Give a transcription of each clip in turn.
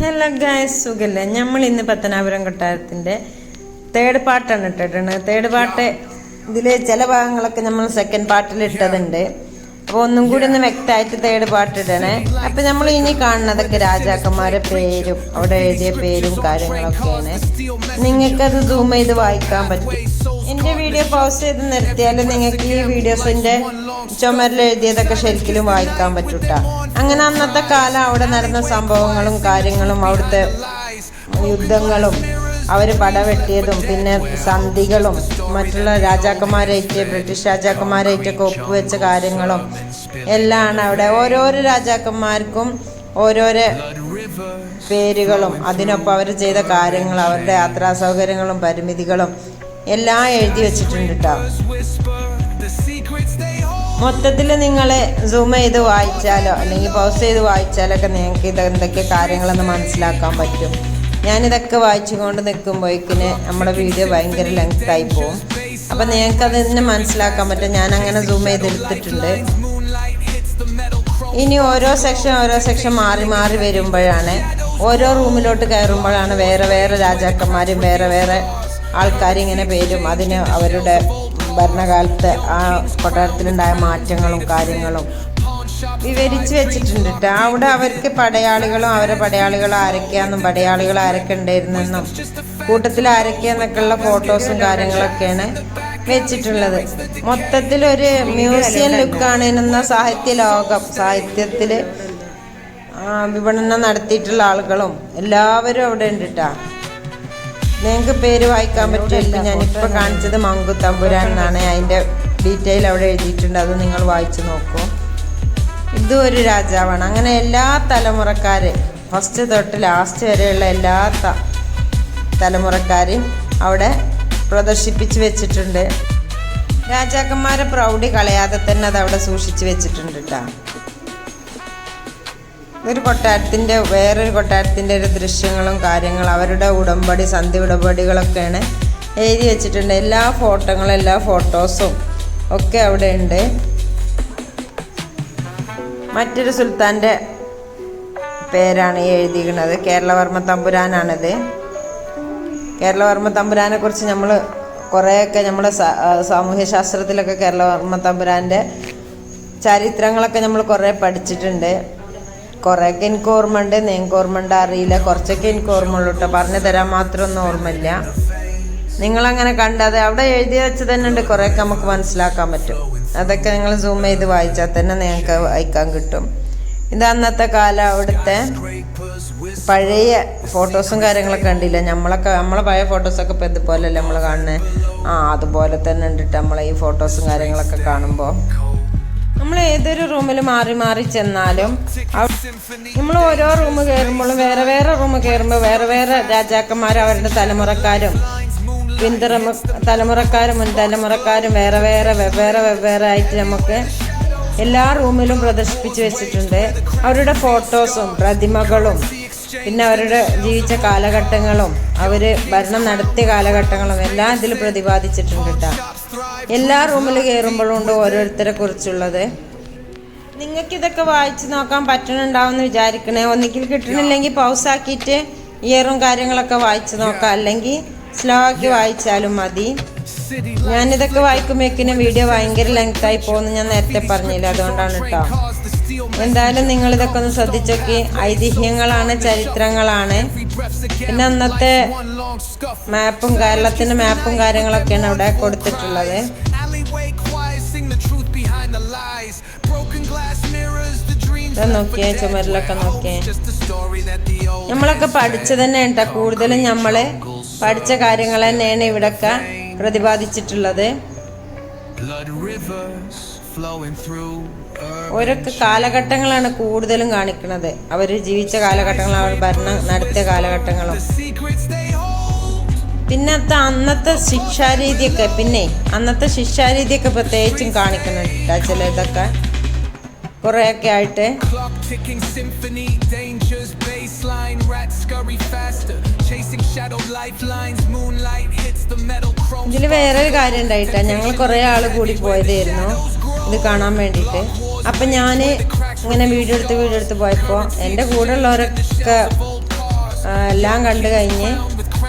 Hello guys സുഖല്ലേ? നമ്മൾ ഇന്ന് പത്തനാപുരം കൊട്ടാരത്തിന്റെ തേർഡ് പാർട്ടാണ് ഇട്ടിട്ടുണ്ട് തേർഡ് പാർട്ട് ഇതിൽ ചില ഭാഗങ്ങളൊക്കെ നമ്മൾ സെക്കൻഡ് പാർട്ടിൽ ഇട്ടതുണ്ട്. അപ്പോൾ ഒന്നും കൂടി ഒന്ന് വ്യക്തമായിട്ട് തേർഡ് പാർട്ട് ഇടണേ. അപ്പം നമ്മൾ ഇനി കാണുന്നതൊക്കെ രാജാക്കന്മാരെ പേരും അവിടെ എഴുതിയ പേരും കാര്യങ്ങളൊക്കെയാണ്. നിങ്ങൾക്കത് സൂം ചെയ്ത് വായിക്കാൻ പറ്റും. എന്റെ വീഡിയോ പൗസ് ചെയ്ത് നിർത്തിയാൽ നിങ്ങൾക്ക് ഈ വീഡിയോസിന്റെ ചുമരിൽ എഴുതിയതൊക്കെ ശരിക്കും വായിക്കാൻ പറ്റൂട്ട. അങ്ങനെ അന്നത്തെ കാലം അവിടെ നടന്ന സംഭവങ്ങളും കാര്യങ്ങളും അവിടുത്തെ യുദ്ധങ്ങളും അവർ പടവെട്ടിയതും പിന്നെ സന്ധികളും മറ്റുള്ള രാജാക്കന്മാരായിട്ട് ബ്രിട്ടീഷ് രാജാക്കന്മാരായിട്ടൊക്കെ ഒപ്പുവെച്ച കാര്യങ്ങളും എല്ലാം അവിടെ. ഓരോരോ രാജാക്കന്മാർക്കും ഓരോരോ പേരുകളും അതിനൊപ്പം അവർ ചെയ്ത കാര്യങ്ങൾ അവരുടെ യാത്രാ സൗകര്യങ്ങളും പരിമിതികളും എല്ലാം എഴുതി വെച്ചിട്ടുണ്ട് കേട്ടോ മൊത്തത്തിൽ നിങ്ങൾ സൂം ചെയ്ത് വായിച്ചാലോ അല്ലെങ്കിൽ പോസ് ചെയ്ത് വായിച്ചാലൊക്കെ നിങ്ങൾക്ക് ഇത് എന്തൊക്കെ കാര്യങ്ങളെന്ന് മനസ്സിലാക്കാൻ പറ്റും. ഞാനിതൊക്കെ വായിച്ചുകൊണ്ട് നിൽക്കുമ്പോഴേക്കിന് നമ്മുടെ വീഡിയോ ഭയങ്കര ലെങ്ത് ആയി പോകും അപ്പം നിങ്ങൾക്ക് അത് തന്നെ മനസ്സിലാക്കാൻ പറ്റും. ഞാൻ അങ്ങനെ സൂം ചെയ്ത് എടുത്തിട്ടുണ്ട് ഇനി ഓരോ സെക്ഷൻ ഓരോ സെക്ഷൻ മാറി മാറി വരുമ്പോഴാണ് ഓരോ റൂമിലോട്ട് കയറുമ്പോഴാണ് വേറെ വേറെ രാജാക്കന്മാരും വേറെ വേറെ ആൾക്കാരിങ്ങനെ പേരും അതിന് അവരുടെ ഭരണകാലത്ത് ആ കൊട്ടാരത്തിലുണ്ടായ മാറ്റങ്ങളും കാര്യങ്ങളും വിവരിച്ച് വെച്ചിട്ടുണ്ട്. കേട്ടോ അവിടെ അവർക്ക് പടയാളികളും അവരെ പടയാളികൾ ആരൊക്കെയാണെന്നും പടയാളികൾ ആരൊക്കെ ഉണ്ടായിരുന്നെന്നും കൂട്ടത്തിൽ ആരൊക്കെയാന്നൊക്കെയുള്ള ഫോട്ടോസും കാര്യങ്ങളൊക്കെയാണ് വെച്ചിട്ടുള്ളത്. മൊത്തത്തിൽ ഒരു മ്യൂസിയം ലുക്കാണ് എന്ന സാഹിത്യ ലോകം സാഹിത്യത്തിൽ വിപണനം നടത്തിയിട്ടുള്ള ആളുകളും എല്ലാവരും അവിടെ ഉണ്ട് കേട്ടോ നിങ്ങൾക്ക് പേര് വായിക്കാൻ പറ്റില്ല ഞാനിപ്പോൾ കാണിച്ചത് മങ്കുത്തമ്പുരാൻ എന്നാണ്. അതിന്റെ ഡീറ്റെയിൽ അവിടെ എഴുതിയിട്ടുണ്ട്. അത് നിങ്ങൾ വായിച്ചു നോക്കൂ. ഇതും ഒരു രാജാവാണ്. അങ്ങനെ എല്ലാ തലമുറക്കാരെ ഫസ്റ്റ് തൊട്ട് ലാസ്റ്റ് വരെയുള്ള എല്ലാ ത തലമുറക്കാരെയും അവിടെ പ്രദർശിപ്പിച്ച് വെച്ചിട്ടുണ്ട്. രാജാക്കന്മാരെ പ്രൗഢി കളയാതെ തന്നെ അത് അവിടെ സൂക്ഷിച്ച് വെച്ചിട്ടുണ്ട് കേട്ടോ ഒരു കൊട്ടാരത്തിന്റെ വേറൊരു കൊട്ടാരത്തിന്റെ ഒരു ദൃശ്യങ്ങളും കാര്യങ്ങളും അവരുടെ ഉടമ്പടി സന്ധി ഉടമ്പടികളൊക്കെയാണ് എഴുതി വെച്ചിട്ടുണ്ട്. എല്ലാ ഫോട്ടോകളും എല്ലാ ഫോട്ടോസും ഒക്കെ അവിടെ ഉണ്ട് മറ്റൊരു സുൽത്താന്റെ പേരാണ് എഴുതിയിരിക്കുന്നത്. കേരളവർമ്മ തമ്പുരാനാണിത്. കേരളവർമ്മ തമ്പുരാനെ കുറിച്ച് നമ്മൾ കുറേയൊക്കെ നമ്മുടെ സാമൂഹ്യ ശാസ്ത്രത്തിലൊക്കെ കേരളവർമ്മ തമ്പുരാന്റെ ചരിത്രങ്ങളൊക്കെ നമ്മൾ കുറേ പഠിച്ചിട്ടുണ്ട്. കുറേയൊക്കെ എനിക്ക് ഓർമ്മ ഉണ്ട് നിങ്ങൾക്ക് ഓർമ്മ ഉണ്ട് അറിയില്ല. കുറച്ചൊക്കെ എനിക്ക് ഓർമ്മ ഉള്ളു കേട്ടോ പറഞ്ഞു തരാൻ മാത്രമൊന്നും ഓർമ്മയില്ല. നിങ്ങളങ്ങനെ കണ്ടത് അവിടെ എഴുതി വെച്ച് തന്നെ ഉണ്ട്. കുറേയൊക്കെ നമുക്ക് മനസ്സിലാക്കാൻ പറ്റും. അതൊക്കെ നിങ്ങൾ സൂം ചെയ്ത് വായിച്ചാൽ തന്നെ നിങ്ങൾക്ക് വായിക്കാൻ കിട്ടും. ഇത് അന്നത്തെ കാലം അവിടുത്തെ പഴയ ഫോട്ടോസും കാര്യങ്ങളൊക്കെ കണ്ടില്ല? നമ്മളൊക്കെ നമ്മളെ പഴയ ഫോട്ടോസൊക്കെ ഇപ്പോൾ ഇതുപോലെയല്ലേ നമ്മൾ കാണുന്നത് ആ അതുപോലെ തന്നെ ഉണ്ടിട്ട് നമ്മളെ ഈ ഫോട്ടോസും കാര്യങ്ങളൊക്കെ കാണുമ്പോൾ നമ്മൾ ഏതൊരു റൂമിൽ മാറി മാറി ചെന്നാലും നമ്മൾ ഓരോ റൂം കയറുമ്പോഴും വേറെ വേറെ റൂം കയറുമ്പോൾ വേറെ വേറെ രാജാക്കന്മാർ അവരുടെ തലമുറക്കാരും പിന്തുറമ തലമുറക്കാരും മുൻ തലമുറക്കാരും വേറെ വേറെ വെവ്വേറെ വെവ്വേറെ ആയിട്ട് നമുക്ക് എല്ലാ റൂമിലും പ്രദർശിപ്പിച്ച് വെച്ചിട്ടുണ്ട്. അവരുടെ ഫോട്ടോസും പ്രതിമകളും പിന്നെ അവരുടെ ജീവിച്ച കാലഘട്ടങ്ങളും അവർ ഭരണം നടത്തിയ കാലഘട്ടങ്ങളും എല്ലാം ഇതിൽ പ്രതിപാദിച്ചിട്ടുണ്ട് കേട്ടോ. എല്ലാ റൂമിൽ കയറുമ്പോഴും ഉണ്ട് ഓരോരുത്തരെ കുറിച്ചുള്ളത്. നിങ്ങൾക്ക് ഇതൊക്കെ വായിച്ചു നോക്കാൻ പറ്റണുണ്ടാവും വിചാരിക്കണേ. ഒന്നിക്കിൽ കിട്ടണില്ലെങ്കിൽ പൗസാക്കിയിട്ട് ഇയറും കാര്യങ്ങളൊക്കെ വായിച്ചു നോക്കാം. അല്ലെങ്കിൽ സ്ലോ ആക്കി വായിച്ചാലും മതി. ഞാനിതൊക്കെ വായിക്കുമ്പോഴേക്കിനും വീഡിയോ ഭയങ്കര ലെങ്ത് ആയി പോകുന്നു. ഞാൻ നേരത്തെ പറഞ്ഞില്ല? അതുകൊണ്ടാണ് കേട്ടോ. എന്തായാലും നിങ്ങൾ ഇതൊക്കെ ഒന്ന് ശ്രദ്ധിച്ചോക്കി. ഐതിഹ്യങ്ങളാണ് ചരിത്രങ്ങളാണ്. പിന്നെ അന്നത്തെ മാപ്പും കേരളത്തിന്റെ മാപ്പും കാര്യങ്ങളൊക്കെയാണ് അവിടെ കൊടുത്തിട്ടുള്ളത്. നോക്കിയേ ചുമരിലൊക്കെ നോക്കിയേ. നമ്മളൊക്കെ പഠിച്ചത് തന്നെ കേട്ടോ കൂടുതലും നമ്മൾ പഠിച്ച കാര്യങ്ങൾ തന്നെയാണ് ഇവിടൊക്കെ പ്രതിപാദിച്ചിട്ടുള്ളത്. ഓരോ കാലഘട്ടങ്ങളാണ് കൂടുതലും കാണിക്കുന്നത്. അവർ ജീവിച്ച കാലഘട്ടങ്ങളും അവർ ഭരണം നടത്തിയ കാലഘട്ടങ്ങളും. പിന്നെ അന്നത്തെ ശിക്ഷാരീതിയൊക്കെ പിന്നെ അന്നത്തെ ശിക്ഷാരീതിയൊക്കെ പ്രത്യേകിച്ചും കാണിക്കുന്നുണ്ട് ചില ഇതൊക്കെ കുറേയൊക്കെ ആയിട്ട്. ഇതിൽ വേറൊരു കാര്യം ഉണ്ടായിട്ടാ ഞങ്ങൾ കുറേ ആൾ കൂടി പോയതായിരുന്നു. ഇത് കാണാൻ വേണ്ടിയിട്ട്. അപ്പം ഞാൻ ഇങ്ങനെ വീഡിയോ എടുത്ത് വീഡിയോ എടുത്ത് പോയപ്പോൾ എന്റെ കൂടെ ഉള്ളവരൊക്കെ എല്ലാം കണ്ടു കഴിഞ്ഞ്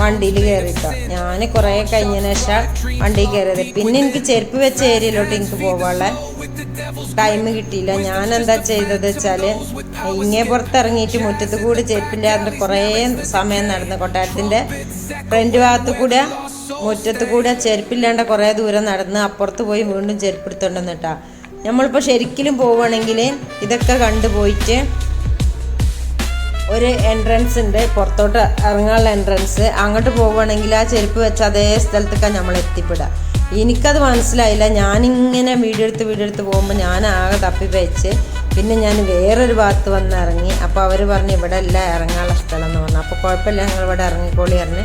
വണ്ടിയിൽ കയറിട്ടോ ഞാൻ കുറേ കഴിഞ്ഞതിന് ശേഷം വണ്ടിയിൽ കയറിയത് പിന്നെ എനിക്ക് ചെരുപ്പ് വെച്ച ഏരിയയിലോട്ട് എനിക്ക് പോകാനുള്ള ടൈം കിട്ടിയില്ല. ഞാൻ എന്താ ചെയ്തത് വെച്ചാൽ ഇങ്ങേ പുറത്തിറങ്ങിയിട്ട് മുറ്റത്ത് കൂടി ചെരുപ്പിന്റെ കുറേ സമയം നടന്ന് കൊട്ടാരത്തിന്റെ ഫ്രണ്ട് ഭാഗത്ത് കൂടെ മുറ്റത്ത് കൂടെ ചെരുപ്പില്ലാണ്ട് കുറേ ദൂരം നടന്ന് അപ്പുറത്ത് പോയി വീണ്ടും ചെരുപ്പ് എടുത്തോണ്ട് വന്നിട്ടാ നമ്മളിപ്പോൾ ശരിക്കും പോവുകയാണെങ്കിൽ ഇതൊക്കെ കണ്ടുപോയിട്ട് ഒരു എൻട്രൻസ് ഉണ്ട്. പുറത്തോട്ട് ഇറങ്ങാനുള്ള എൻട്രൻസ് അങ്ങോട്ട് പോവുകയാണെങ്കിൽ ആ ചെരുപ്പ് വെച്ച അതേ സ്ഥലത്തേക്കാണ് നമ്മൾ എത്തിപ്പെടുക എനിക്കത് മനസ്സിലായില്ല. ഞാനിങ്ങനെ വീഡിയോ എടുത്ത് വീഡിയോ എടുത്ത് പോകുമ്പോൾ ഞാൻ ആകെ തപ്പി വെച്ച് പിന്നെ ഞാൻ വേറൊരു ഭാഗത്ത് വന്ന് ഇറങ്ങി. അപ്പോൾ അവർ പറഞ്ഞു ഇവിടെ അല്ല ഇറങ്ങാനുള്ള സ്ഥലം എന്ന് പറഞ്ഞു. അപ്പോൾ കുഴപ്പമില്ല ഞങ്ങൾ ഇവിടെ ഇറങ്ങിക്കോളി പറഞ്ഞ്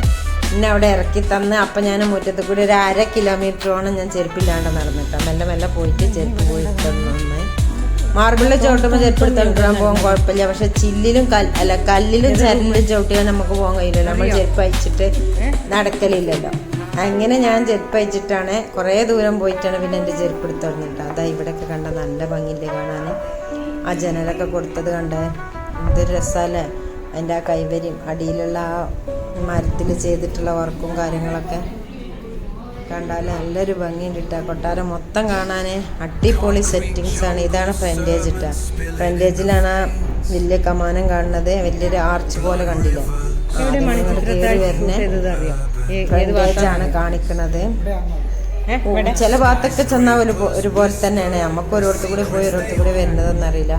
എന്നെ അവിടെ ഇറക്കി തന്ന് അപ്പം ഞാൻ മുറ്റത്ത് കൂടി ഒരു അര കിലോമീറ്ററോളം ഞാൻ ചെരുപ്പില്ലാണ്ട് നടന്നിട്ടാണ് മെല്ലെ മെല്ലെ പോയിട്ട് ചെരുപ്പ് പോയി തന്നു മാർബിളിൽ ചവിട്ടുമ്പോൾ ചെരുപ്പ് എടുത്തോണ്ടിരാൻ പോകാൻ കുഴപ്പമില്ല. പക്ഷെ ചില്ലിലും അല്ല കല്ലിലും ചരലിലും ചവിട്ടിയാൽ നമുക്ക് പോകാൻ കഴിയില്ലല്ലോ. നമ്മൾ ചെരുപ്പ് അയച്ചിട്ട് നടക്കലില്ലല്ലോ. അങ്ങനെ ഞാൻ ചെരുപ്പ് അയച്ചിട്ടാണ് കുറേ ദൂരം പോയിട്ടാണ് പിന്നെ എന്റെ ചെരുപ്പ് എടുത്തോണ്ടിട്ട് അതാ ഇവിടെയൊക്കെ കണ്ട നല്ല ഭംഗിയില്ലേ കാണാൻ. ആ ജനലൊക്കെ കൊടുത്തത് കണ്ടേ എന്തൊരു രസമല്ലേ? അതിന്റെ ആ കൈവരിയും അടിയിലുള്ള ആ മരത്തിൽ ചെയ്തിട്ടുള്ള വർക്കും കാര്യങ്ങളൊക്കെ. കണ്ടാൽ നല്ലൊരു ഭംഗിയുണ്ട് കിട്ടുക കൊട്ടാരം മൊത്തം കാണാൻ അടിപൊളി സെറ്റിങ്സ് ആണ്. ഇതാണ് ഫ്രണ്ടേജ് ഇട്ട ഫ്രണ്ടേജിലാണ് ആ വലിയ കമാനം കാണുന്നത്. വലിയൊരു ആർച്ച് പോലെ കണ്ടില്ലേ? കേറി വരുന്ന ഫ്രണ്ടേജ് ആണ് കാണിക്കുന്നത് ചില ഭാഗത്തൊക്കെ ചെന്നാൽ ഒരു ഒരുപോലെ തന്നെയാണ്. നമുക്ക് ഓരോരുത്തർ കൂടി പോയി ഓരോരുത്തർ കൂടി വരുന്നതെന്നറിയില്ല.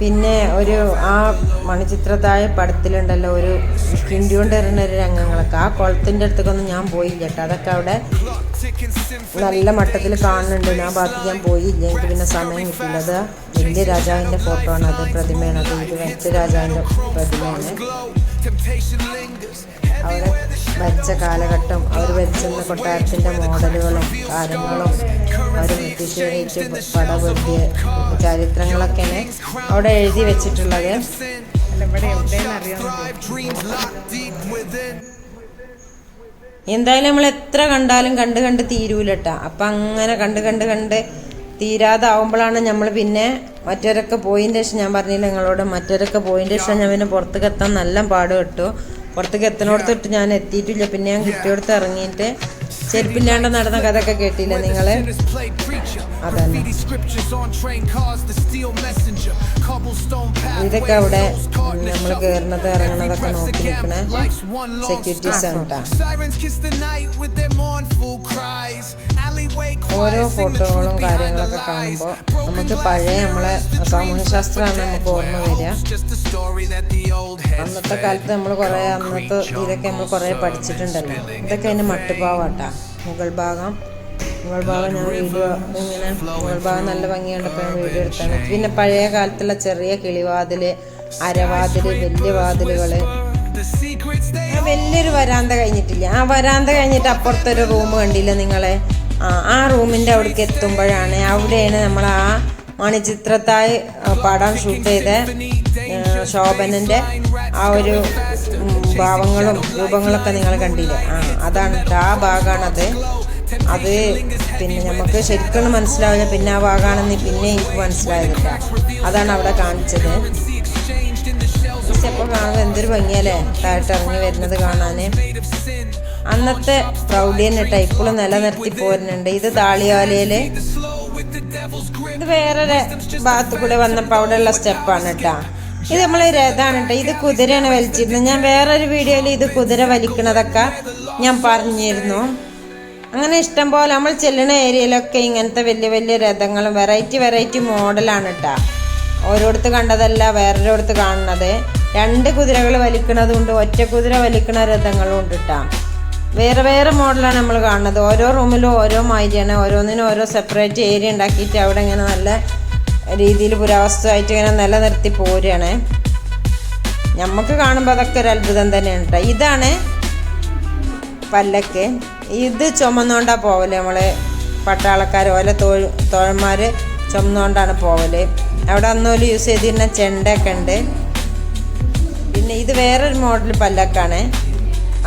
പിന്നെ ഒരു ആ മണിചിത്രത്തായ പടത്തിലുണ്ടല്ലോ ഒരു കിണ്ടിയോണ്ട് വരുന്ന ഒരു രംഗങ്ങളൊക്കെ. ആ കുളത്തിന്റെ അടുത്തേക്കൊന്നും ഞാൻ പോയില്ല കേട്ടോ. അതൊക്കെ അവിടെ നല്ല മട്ടത്തിൽ കാണുന്നുണ്ട്. ഞാൻ ഭാഗത്ത് ഞാൻ പോയില്ല. എനിക്ക് പിന്നെ സമയം കിട്ടില്ല. അത് വലിയ രാജാവിന്റെ ഫോട്ടോ ആണ്. അത് പ്രതിമയാണ്. അത് ഇത് മറ്റു രാജാവിന്റെ പ്രതിമയാണ്. അവിടെ വരച്ച കാലഘട്ടം അവർ വരച്ചിരുന്ന കൊട്ടാരത്തിന്റെ മോഡലുകളും കാര്യങ്ങളും അവർ ബ്രിട്ടീഷുകാരായിട്ട് പടപൊരുതിയ ചരിത്രങ്ങളൊക്കെയാണ് അവിടെ എഴുതി വെച്ചിട്ടുള്ളത്. എന്തായാലും നമ്മൾ എത്ര കണ്ടാലും കണ്ട് കണ്ട് തീരൂലട്ടാ. അപ്പം അങ്ങനെ കണ്ട് കണ്ട് കണ്ട് തീരാതാവുമ്പോഴാണ് നമ്മൾ പിന്നെ മറ്റൊരൊക്കെ പോയിന്റെ ശേഷം ഞാൻ പറഞ്ഞില്ല നിങ്ങളോട് മറ്റൊരൊക്കെ പോയിന്റെ ശേഷം ഞാൻ പിന്നെ പുറത്തേക്ക് എത്താൻ നല്ല പാട് കിട്ടു പുറത്തേക്ക് എത്തണോടത്തിട്ട് ഞാൻ എത്തിയിട്ടില്ല. പിന്നെ ഞാൻ കിട്ടിയോടത്ത് ഇറങ്ങിയിട്ട് ചെരുപ്പില്ലാണ്ട് നടന്ന കഥയൊക്കെ കേട്ടില്ല നിങ്ങൾ അതന്നെ. ഇതൊക്കെ അവിടെ നമ്മൾ കയറുന്നത് ഇറങ്ങണതൊക്കെ നോക്കി നിൽക്കണേ സെക്യൂരിറ്റീസ് ആണ് ഓരോ ഫോട്ടോകളും കാര്യങ്ങളൊക്കെ കാണുമ്പോൾ നമുക്ക് പഴയ നമ്മളെ സാമൂഹ്യശാസ്ത്രമാണ് നമുക്ക് ഓർമ്മ വരിക. അന്നത്തെ കാലത്ത് നമ്മൾ കുറേ അന്നത്തെ ഇതൊക്കെ നമ്മൾ കുറേ പഠിച്ചിട്ടുണ്ടല്ലോ. ഇതൊക്കെ അതിന്റെ മട്ടുപാവാട്ടാ മുകൾ ഭാഗം മുകൾ ഭാഗം ഞാൻ വീഡിയോ ഇങ്ങനെ മുകൾ ഭാഗം നല്ല ഭംഗി വീഡിയോ എടുത്താണ്. പിന്നെ പഴയ കാലത്തുള്ള ചെറിയ കിളിവാതിൽ അരവാതിൽ വലിയ വാതിലുകൾ. വലിയൊരു വരാന്ത കഴിഞ്ഞിട്ടില്ല. ആ വരാന്ത കഴിഞ്ഞിട്ട് അപ്പുറത്തൊരു റൂം കണ്ടില്ല നിങ്ങളെ? ആ റൂമിന്റെ അവിടേക്ക് എത്തുമ്പോഴാണ് അവിടെയാണ് നമ്മൾ ആ മണിച്ചിത്രത്തായി ആ, പടം ഷൂട്ട് ചെയ്ത ശോഭനന്റെ ആ ഒരു ഭാവങ്ങളും രൂപങ്ങളൊക്കെ നിങ്ങൾ കണ്ടില്ലേ? ആ അതാണ് ആ ഭാഗമാണത് അത് പിന്നെ നമുക്ക് ശരിക്കും മനസ്സിലാവില്ല. പിന്നെ ആ ഭാഗമാണെന്ന് പിന്നെ എനിക്ക് മനസ്സിലായത് അതാണ് അവിടെ കാണിച്ചത്. ഇപ്പോൾ കാണുമ്പോൾ എന്തൊരു ഭംഗിയല്ലേ? താഴ്ത്തിറങ്ങി വരുന്നത് കാണാൻ അന്നത്തെ പ്രൗഢി തന്നെ ട്ടോ ഇപ്പോഴും നിലനിർത്തി പോരുന്നുണ്ട്. ഇത് താളിയോലയിൽ ഇത് വേറൊരു ഭാഗത്ത് കൂടെ വന്നപ്പോൾ അവിടെയുള്ള സ്റ്റെപ്പാണ് കേട്ടോ. ഇത് നമ്മൾ രഥാണ് കേട്ടോ. ഇത് കുതിരയാണ് വലിച്ചിരുന്നത്. ഞാൻ വേറൊരു വീഡിയോയിൽ ഇത് കുതിര വലിക്കണതൊക്കെ ഞാൻ പറഞ്ഞിരുന്നു. അങ്ങനെ ഇഷ്ടം പോലെ നമ്മൾ ചെല്ലുന്ന ഏരിയയിലൊക്കെ ഇങ്ങനത്തെ വലിയ വലിയ രഥങ്ങളും വെറൈറ്റി വെറൈറ്റി മോഡലാണ് കേട്ടോ. ഓരോടത്ത് കണ്ടതല്ല വേറൊരിടത്ത് കാണുന്നത്. രണ്ട് കുതിരകൾ വലിക്കണതുണ്ട് ഒറ്റ കുതിര വലിക്കണ രഥങ്ങളും ഉണ്ട് കേട്ടോ. വേറെ വേറെ മോഡലാണ് നമ്മൾ കാണുന്നത്. ഓരോ റൂമിലും ഓരോ മാതിരിയാണ്. ഓരോന്നിനും ഓരോ സെപ്പറേറ്റ് ഏരിയ ഉണ്ടാക്കിയിട്ട് അവിടെ ഇങ്ങനെ നല്ല രീതിയിൽ പുരാവസ്തുവായിട്ട് ഇങ്ങനെ നിലനിർത്തി പോരുകയാണ് നമുക്ക് കാണുമ്പോൾ അതൊക്കെ ഒരു അത്ഭുതം തന്നെയാണ് കേട്ടോ ഇതാണ് പല്ലക്ക്. ഇത് ചുമന്നുകൊണ്ടാണ് പോവൽ നമ്മൾ പട്ടാളക്കാർ ഓല തോഴ തോഴന്മാർ ചുമന്നുകൊണ്ടാണ് പോവൽ അവിടെ അന്നോൽ യൂസ് ചെയ്തിരുന്ന ചെണ്ടയൊക്കെ ഉണ്ട്. പിന്നെ ഇത് വേറൊരു മോഡൽ പല്ലക്കാണ്.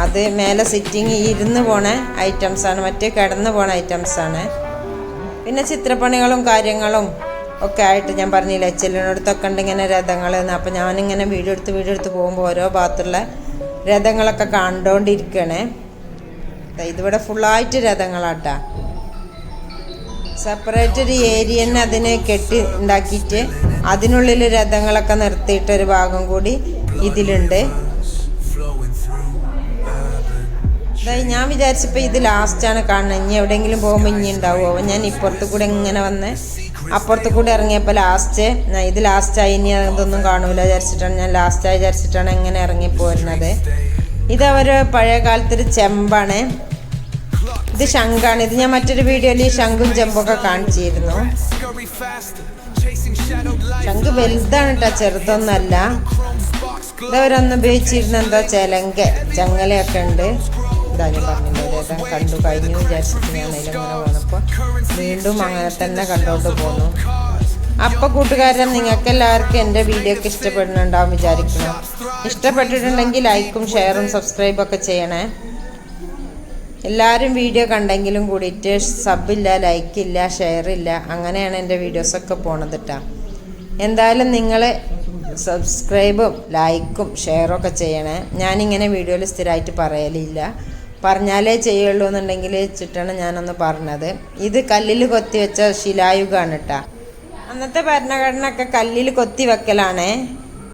അത് മേലെ സിറ്റിങ് ഇരുന്ന് പോണ ഐറ്റംസ് ആണ്. മറ്റേ കിടന്ന് പോണ ഐറ്റംസ് ആണ്. പിന്നെ ചിത്രപ്പണികളും കാര്യങ്ങളും ഒക്കെ ആയിട്ട് ഞാൻ പറഞ്ഞില്ല ചെല്ലിനടുത്തൊക്കെ ഉണ്ട് ഇങ്ങനെ രഥങ്ങൾ അപ്പം ഞാനിങ്ങനെ വീഡിയോ എടുത്ത് വീഡിയോ എടുത്ത് പോകുമ്പോൾ ഓരോ ഭാഗത്തുള്ള രഥങ്ങളൊക്കെ കണ്ടുകൊണ്ടിരിക്കണേ ഇതിവിടെ ഫുള്ളായിട്ട് രഥങ്ങളാട്ടാ. സെപ്പറേറ്റ് ഒരു ഏരിയ തന്നെ അതിനെ കെട്ടി ഉണ്ടാക്കിയിട്ട് അതിനുള്ളിൽ രഥങ്ങളൊക്കെ നിർത്തിയിട്ടൊരു ഭാഗം കൂടി ഇതിലുണ്ട്. ഇതായി ഞാൻ വിചാരിച്ചപ്പോൾ ഇത് ലാസ്റ്റാണ് കാണുന്നത് ഇനി എവിടെയെങ്കിലും പോകുമ്പോൾ ഇനി ഉണ്ടാവുമോ ഞാൻ ഇപ്പുറത്ത് കൂടെ ഇങ്ങനെ വന്ന്. അപ്പുറത്ത് കൂടെ ഇറങ്ങിയപ്പോൾ ലാസ്റ്റ് ഇത് ലാസ്റ്റായി ഇനി അതൊന്നും കാണൂല വിചാരിച്ചിട്ടാണ് ഞാൻ ലാസ്റ്റായി വിചാരിച്ചിട്ടാണ് ഇങ്ങനെ ഇറങ്ങിപ്പോരുന്നത്. ഇത് അവർ പഴയ കാലത്തൊരു ചെമ്പാണ്. ഇത് ശംഖാണ്. ഇത് ഞാൻ മറ്റൊരു വീഡിയോയിൽ ഈ ശംഖും ചെമ്പൊക്കെ കാണിച്ചിരുന്നു. ശംഖ് വലുതാണ് കേട്ടോ ചെറുതൊന്നല്ല. ഇതവരൊന്ന് ഉപയോഗിച്ചിരുന്ന എന്താ ചെലങ്ക ചങ്ങലയൊക്കെ ഉണ്ട്. ഇതാ ഞാൻ പറഞ്ഞില്ലേ കണ്ടു കഴിഞ്ഞു വിചാരിച്ചിട്ട് ഞാൻ അതിലിങ്ങനെ പോന്നപ്പോൾ വീണ്ടും അങ്ങനെ തന്നെ കണ്ടോണ്ട് പോന്നു. അപ്പൊ കൂട്ടുകാരൻ നിങ്ങൾക്ക് എല്ലാവർക്കും എന്റെ വീഡിയോ ഒക്കെ ഇഷ്ടപ്പെടുന്നുണ്ടാവും വിചാരിക്കണം ഇഷ്ടപ്പെട്ടിട്ടുണ്ടെങ്കിൽ ലൈക്കും ഷെയറും സബ്സ്ക്രൈബും ഒക്കെ ചെയ്യണേ. എല്ലാവരും വീഡിയോ കണ്ടെങ്കിലും കൂടിയിട്ട് സബില്ല ലൈക്കില്ല ഷെയർ ഇല്ല അങ്ങനെയാണ് എന്റെ വീഡിയോസൊക്കെ പോണത് കേട്ടോ എന്തായാലും നിങ്ങൾ സബ്സ്ക്രൈബും ലൈക്കും ഷെയറും ഒക്കെ ചെയ്യണേ. ഞാനിങ്ങനെ വീഡിയോയിൽ സ്ഥിരമായിട്ട് പറയലില്ല. പറഞ്ഞാലേ ചെയ്യുള്ളൂ എന്നുണ്ടെങ്കിൽ വെച്ചിട്ടാണ് ഞാനൊന്ന് പറഞ്ഞത്. ഇത് കല്ലിൽ കൊത്തി വെച്ച ശിലായുഗാണ് കേട്ടോ അന്നത്തെ ഭരണഘടന ഒക്കെ കല്ലിൽ കൊത്തി വെക്കലാണേ.